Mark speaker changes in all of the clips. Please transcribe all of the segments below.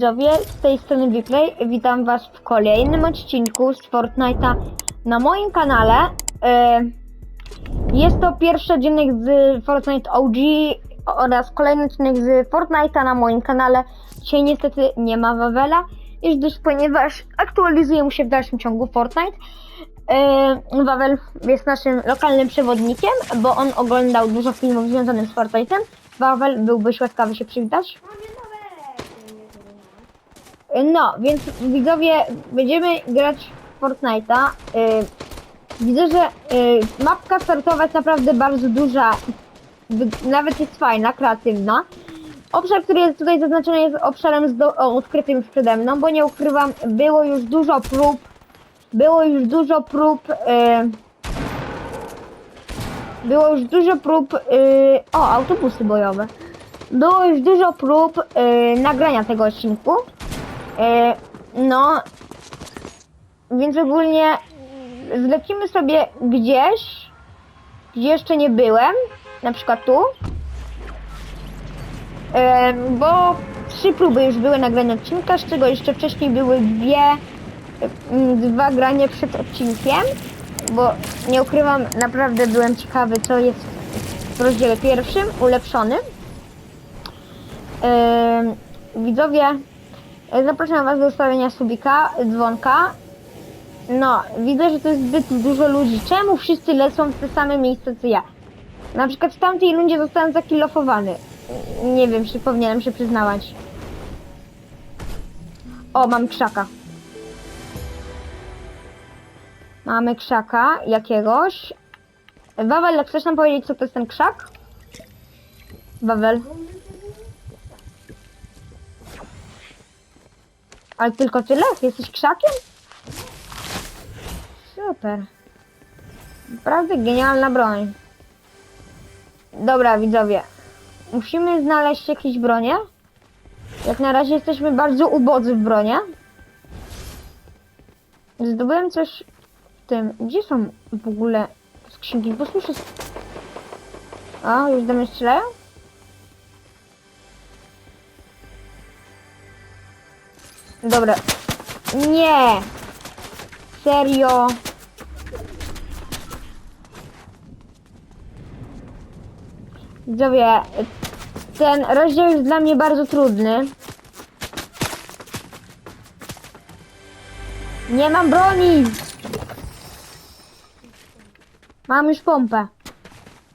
Speaker 1: widzowie, z tej strony Wiplay. Witam was w kolejnym odcinku z Fortnite'a na moim kanale. E, Jest to pierwszy odcinek z Fortnite OG oraz kolejny odcinek z Fortnite'a na moim kanale. Dzisiaj niestety nie ma Wawela, gdyż ponieważ aktualizuje mu się w dalszym ciągu Fortnite. E, Wawel jest naszym lokalnym przewodnikiem, bo on oglądał dużo filmów związanych z Fortnite'em. Wawel, byłbyś łaskawy się przywitać? No, więc widzowie, będziemy grać w Fortnite'a. Y, widzę, że y, mapka startowa jest naprawdę bardzo duża. Nawet jest fajna, kreatywna. Obszar, który jest tutaj zaznaczony jest obszarem odkrytym już przede mną, bo nie ukrywam, było już dużo prób. Było już dużo prób. Y, było już dużo prób. O, autobusy bojowe. Było już dużo prób nagrania tego odcinku. E, no, więc ogólnie zlecimy sobie gdzieś, gdzie jeszcze nie byłem, na przykład tu, e, bo trzy próby już były nagrania odcinka, z czego jeszcze wcześniej były dwie, m, dwa grania przed odcinkiem, bo nie ukrywam, naprawdę byłem ciekawy, co jest w rozdziale pierwszym, ulepszonym. E, widzowie, Zapraszam Was do ustawienia subika, dzwonka. No, widzę, że to jest zbyt dużo ludzi. Czemu wszyscy lecą w te same miejsca co ja? Na przykład w tamtej rundzie zostałem zakilofowany. Nie wiem, czy powinienem się przyznawać. O, mam krzaka. Mamy krzaka jakiegoś. Wawel, chcesz nam powiedzieć, co to jest ten krzak? Wawel. Ale tylko tyle? Jesteś krzakiem? Super. Naprawdę genialna broń. Dobra, widzowie. Musimy znaleźć jakieś bronie. Jak na razie jesteśmy bardzo ubodzy w bronie. Zdobyłem coś w tym. Gdzie są w ogóle skrzynki? Bo słyszę... A, już do mnie strzelają? Dobra. Nie! Serio? Widzowie, ten rozdział jest dla mnie bardzo trudny. Nie mam broni! Mam już pompę.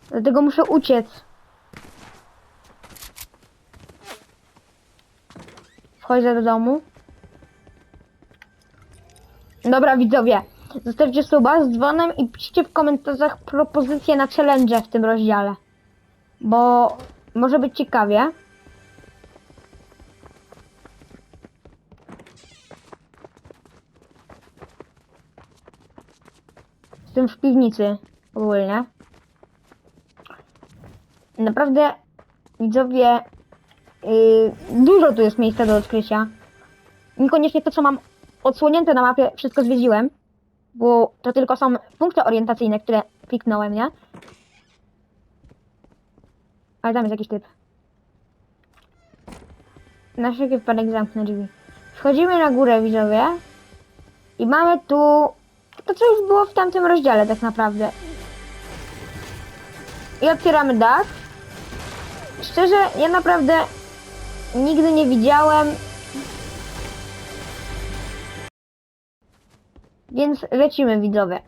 Speaker 1: Dlatego muszę uciec. Wchodzę do domu. Dobra widzowie, zostawcie suba z dzwonem i piszcie w komentarzach propozycje na challenge w tym rozdziale. Bo może być ciekawie. Jestem w piwnicy ogólnie. Naprawdę widzowie yy, dużo tu jest miejsca do odkrycia. Niekoniecznie to co mam odsłonięte na mapie wszystko zwiedziłem, bo to tylko są punkty orientacyjne, które kliknąłem, nie? Ale tam jest jakiś typ. Na wszelki wypadek zamknę drzwi. Wchodzimy na górę, widzowie. I mamy tu to, co już było w tamtym rozdziale, tak naprawdę. I otwieramy dach. Szczerze, ja naprawdę nigdy nie widziałem Więc lecimy widzowie.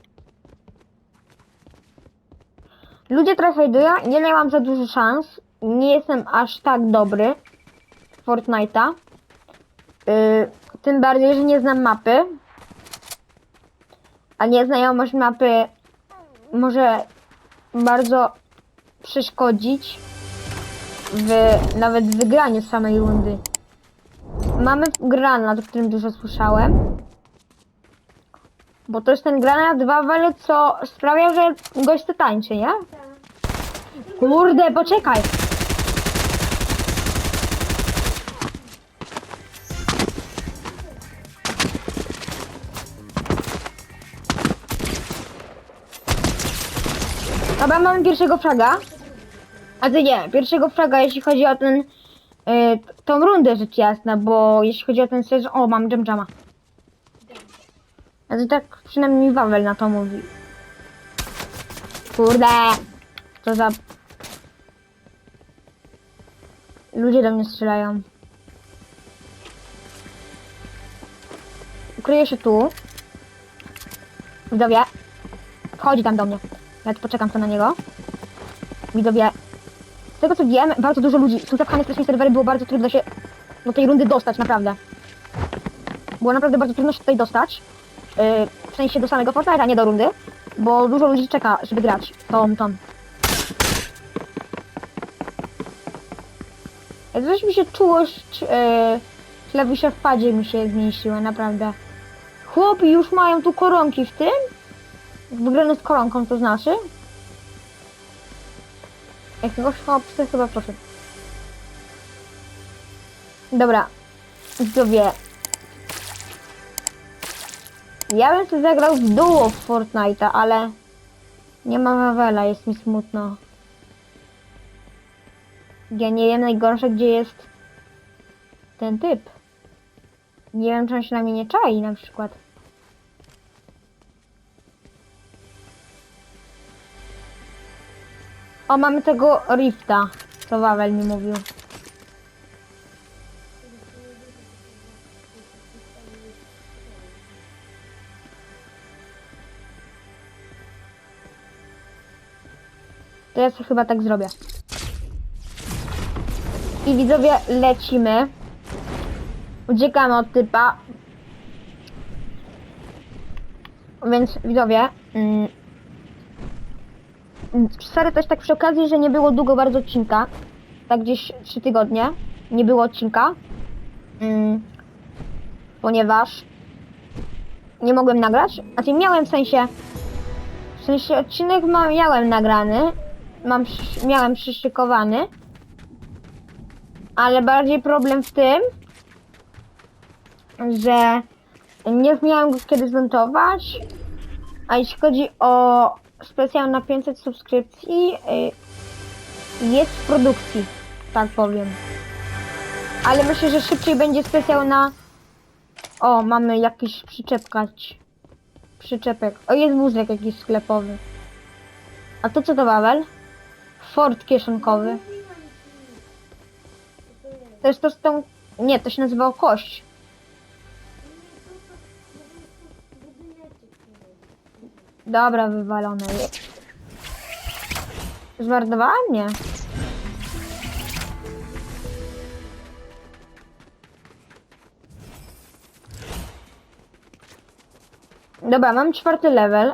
Speaker 1: Ludzie trafajdują, nie miałam za dużo szans. Nie jestem aż tak dobry w Fortnite'a. Yy, tym bardziej, że nie znam mapy. A nieznajomość mapy może bardzo przeszkodzić w nawet w wygraniu samej rundy. Mamy granat, o którym dużo słyszałem. Bo to jest ten granat Wawel, co sprawia, że gość to tańczy, nie? Kurde, poczekaj! Dobra, mamy pierwszego fraga. A ty nie, pierwszego fraga, jeśli chodzi o ten y, tą rundę rzecz jasna, bo jeśli chodzi o ten sezon... O, mam jam jama. To tak przynajmniej Wawel na to mówi. Kurde! Co za... Ludzie do mnie strzelają. Ukryję się tu. Widzowie. Wchodzi tam do mnie. Ja tu poczekam co na niego. Widzowie. Z tego co wiem, bardzo dużo ludzi. Są zapchane strasznie serwery, było bardzo trudno się do tej rundy dostać, naprawdę. Było naprawdę bardzo trudno się tutaj dostać. Yy, w sensie do samego Fortnite'a, nie do rundy. Bo dużo ludzi czeka, żeby grać tą, tą. Jak coś mi się czułość yy, klawisza w padzie mi się zmniejszyła, naprawdę. Chłopi już mają tu koronki w tym. Wygrane z koronką to znaczy. Jakiegoś chłopcy chyba poszedł. Dobra. Widzowie. Ja bym sobie zagrał w duo w Fortnite'a, ale nie ma Wawela, jest mi smutno. Ja nie wiem najgorsze, gdzie jest ten typ. Nie wiem, czy on się na mnie nie czai na przykład. O, mamy tego Rifta, co Wawel mi mówił. To ja chyba tak zrobię. I widzowie, lecimy. Uciekamy od typa. Więc widzowie. Mm, Sorry też tak przy okazji, że nie było długo bardzo odcinka. Tak gdzieś 3 tygodnie. Nie było odcinka. Mm, ponieważ nie mogłem nagrać. Znaczy miałem w sensie. W sensie odcinek miałem nagrany. Mam, miałem przyszykowany. Ale bardziej problem w tym, że nie miałem go kiedy zmontować. A jeśli chodzi o specjal na 500 subskrypcji, y, jest w produkcji, tak powiem. Ale myślę, że szybciej będzie specjal na... O, mamy jakiś przyczepkać. Przyczepek. O, jest wózek jakiś sklepowy. A to co to Wawel? Ford kieszonkowy. To jest to z tą... Nie, to się nazywało kość. Dobra, wywalone. Zwardowała mnie. Dobra, mam czwarty level.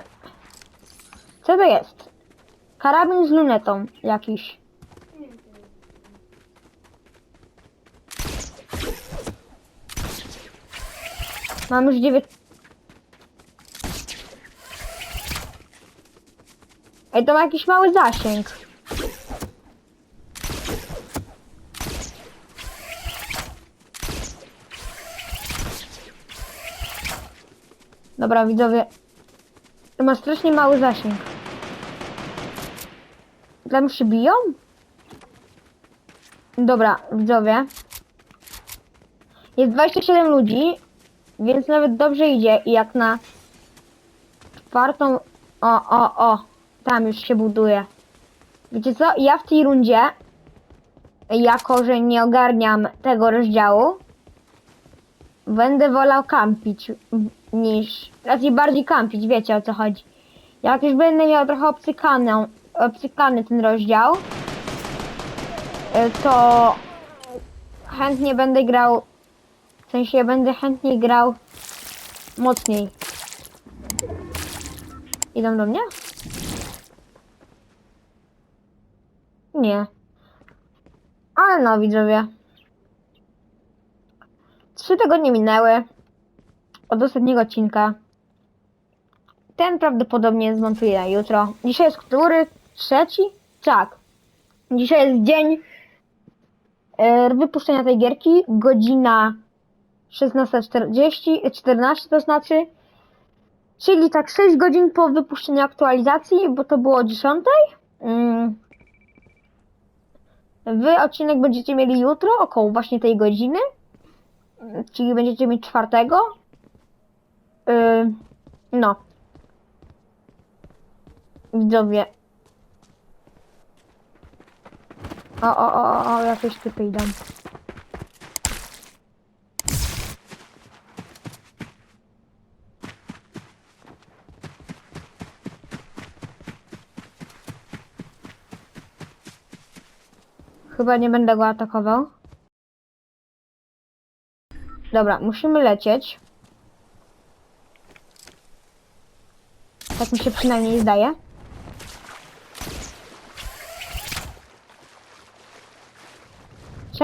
Speaker 1: Co to jest? Karabin z lunetą jakiś. Mam już dziewięć... Ej, to ma jakiś mały zasięg. Dobra, widzowie. To ma strasznie mały zasięg. Tam się biją? Dobra, widzowie. Jest 27 ludzi, więc nawet dobrze idzie i jak na czwartą... O, o, o. Tam już się buduje. Wiecie co? Ja w tej rundzie, jako że nie ogarniam tego rozdziału, będę wolał kampić niż... Raczej bardziej kampić, wiecie o co chodzi. Jak już będę miał trochę obcykany, obcykany ten rozdział, y, to chętnie będę grał, w sensie będę chętnie grał mocniej. Idą do mnie? Nie. Ale no, widzowie. Trzy tygodnie minęły od ostatniego odcinka. Ten prawdopodobnie zmontuję jutro. Dzisiaj jest który? Trzeci? Tak. Dzisiaj jest dzień e, wypuszczenia tej gierki. Godzina 16.40, 14 to znaczy. Czyli tak 6 godzin po wypuszczeniu aktualizacji, bo to było o 10. Mm. Wy odcinek będziecie mieli jutro, około właśnie tej godziny. Czyli będziecie mieć czwartego. Yy, no. Widzowie. O, o, o, o, jakieś typy idą. Chyba nie będę go atakował. Dobra, musimy lecieć. Tak mi się przynajmniej zdaje.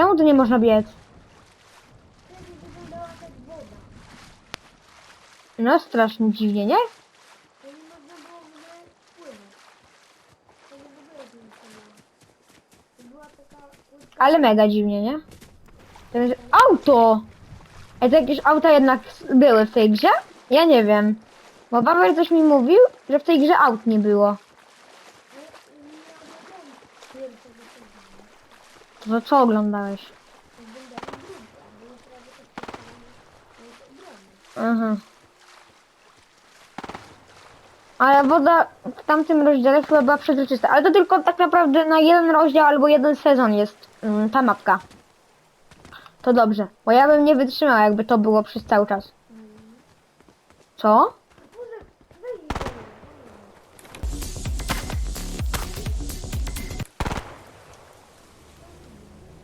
Speaker 1: Czemu tu nie można biec? No strasznie dziwnie, nie? Ale mega dziwnie, nie? Jest auto! Ej, to jakieś auta jednak były w tej grze? Ja nie wiem. Bo Paweł coś mi mówił, że w tej grze aut nie było.
Speaker 2: Ale nie oglądałem pierwszego sezonu.
Speaker 1: To co oglądałeś?
Speaker 2: Oglądałem drugi, a było prawie tak samo. To jest ogromne.
Speaker 1: Aha. Ale woda w tamtym rozdziale chyba była przezroczysta. Ale to tylko tak naprawdę na jeden rozdział albo jeden sezon jest mm, ta mapka. To dobrze, bo ja bym nie wytrzymała, jakby to było przez cały czas. Co?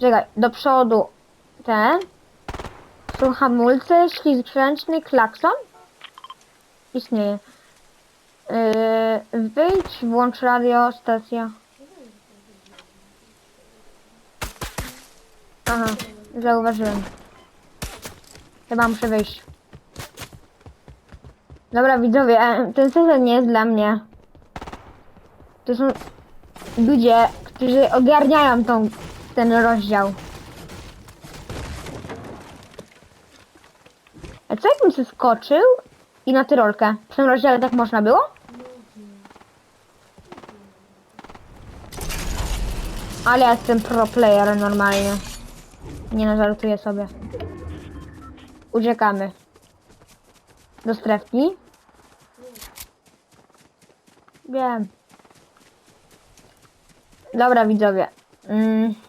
Speaker 1: Czekaj, do przodu ten. Są hamulce, ślizg ręczny, klakson. Istnieje. Yy, wyjdź, włącz radio, stacja. Aha, zauważyłem. Chyba muszę wyjść. Dobra widzowie, e, ten sezon nie jest dla mnie. To są ludzie, którzy ogarniają tą, ten rozdział. A co jakbym się skoczył i na tyrolkę? W tym rozdziale tak można było? Ale ja jestem pro player normalnie. Nie no, żartuję sobie. Uciekamy. Do strefki. Wiem. Dobra widzowie. Mm.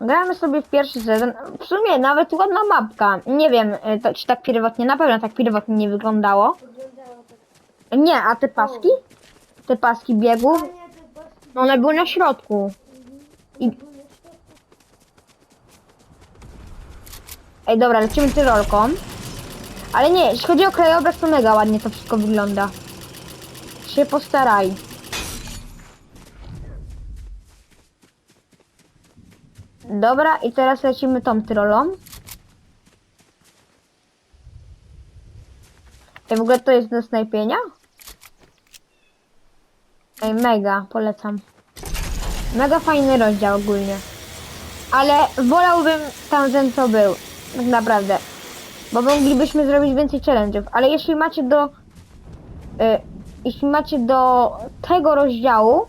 Speaker 1: Gramy sobie w pierwszy sezon. W sumie nawet ładna mapka. Nie wiem, y, to, czy tak pierwotnie, na pewno tak pierwotnie nie wyglądało. Nie, a te paski? Te paski biegów,
Speaker 2: A nie, to paski.
Speaker 1: one były na środku. I, ej dobra, lecimy tyrolką. Ale nie, jeśli chodzi o krajobraz, to mega ładnie to wszystko wygląda. Się postaraj. Dobra, i teraz lecimy tą tyrolą. Ej, w ogóle to jest do snajpienia? Ej, mega, polecam. Mega fajny rozdział ogólnie. Ale wolałbym tamten co był. Tak naprawdę. Bo moglibyśmy zrobić więcej challenge'ów. Ale jeśli macie do... Y, jeśli macie do tego rozdziału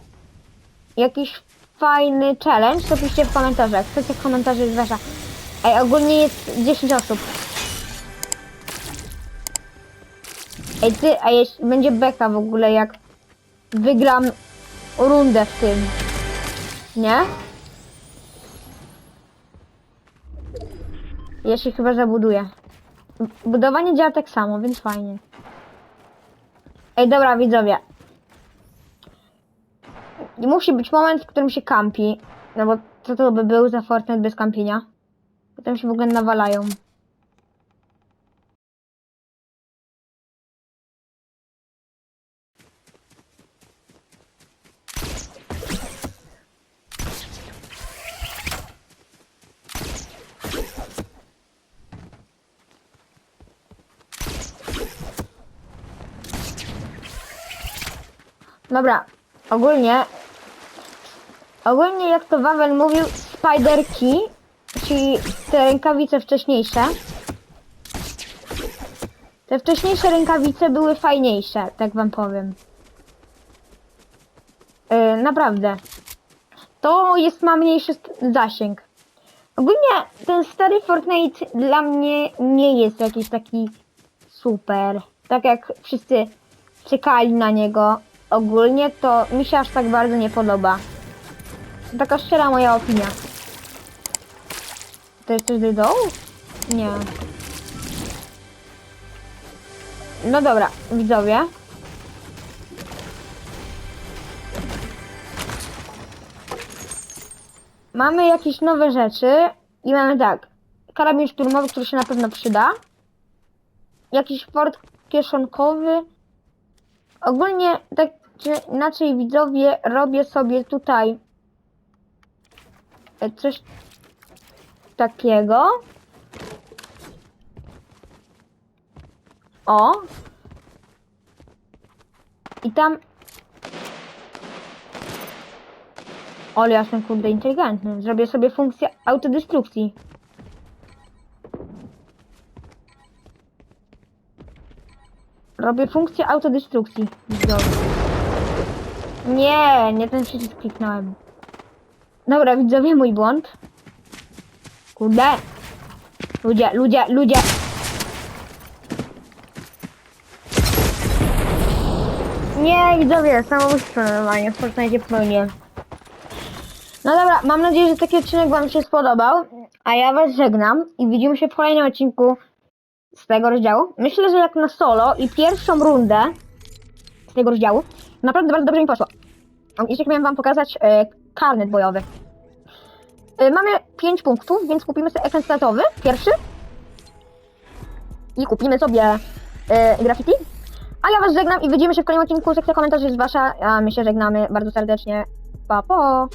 Speaker 1: jakiś fajny challenge, to piszcie w komentarzach. Sekcja w komentarzach jest wasza. Ej, ogólnie jest 10 osób. Ej, ty, a jeśli będzie beka w ogóle, jak wygram rundę w tym. Nie? Się chyba zabuduję. Budowanie działa tak samo, więc fajnie. Ej, dobra, widzowie. I musi być moment, w którym się kampi. No bo co to by był za Fortnite bez kampienia? Potem się w ogóle nawalają. Dobra, ogólnie ogólnie jak to Wawel mówił, Spider Key, czyli te rękawice wcześniejsze. Te wcześniejsze rękawice były fajniejsze, tak wam powiem. Yy, naprawdę. to jest ma mniejszy zasięg. Ogólnie ten stary Fortnite dla mnie nie jest jakiś taki super. Tak jak wszyscy czekali na niego. Ogólnie to mi się aż tak bardzo nie podoba. Taka szczera moja opinia. To jest coś do dołu? Nie. No dobra, widzowie. Mamy jakieś nowe rzeczy i mamy tak. Karabin szturmowy, który się na pewno przyda. Jakiś port kieszonkowy. Ogólnie tak czy inaczej widzowie robię sobie tutaj coś takiego. O. I tam Ale ja jestem kurde inteligentny. Zrobię sobie funkcję autodestrukcji. Robię funkcję autodestrukcji. Dobra. Nie, nie ten przycisk kliknąłem. Dobra, widzowie, mój błąd. Kurde. Ludzie, ludzie, ludzie. Nie, widzowie, samobójstwo normalnie w Fortnite popełniłem. No dobra, mam nadzieję, że taki odcinek Wam się spodobał, a ja Was żegnam i widzimy się w kolejnym odcinku z tego rozdziału. Myślę, że jak na solo i pierwszą rundę z tego rozdziału, naprawdę bardzo dobrze mi poszło. Jeszcze miałem Wam pokazać e, karnet bojowy. E, mamy 5 punktów, więc kupimy sobie ekran startowy, pierwszy. I kupimy sobie e, graffiti. A ja Was żegnam i widzimy się w kolejnym odcinku. Sekcja komentarzy jest Wasza, a my się żegnamy bardzo serdecznie. Pa, po!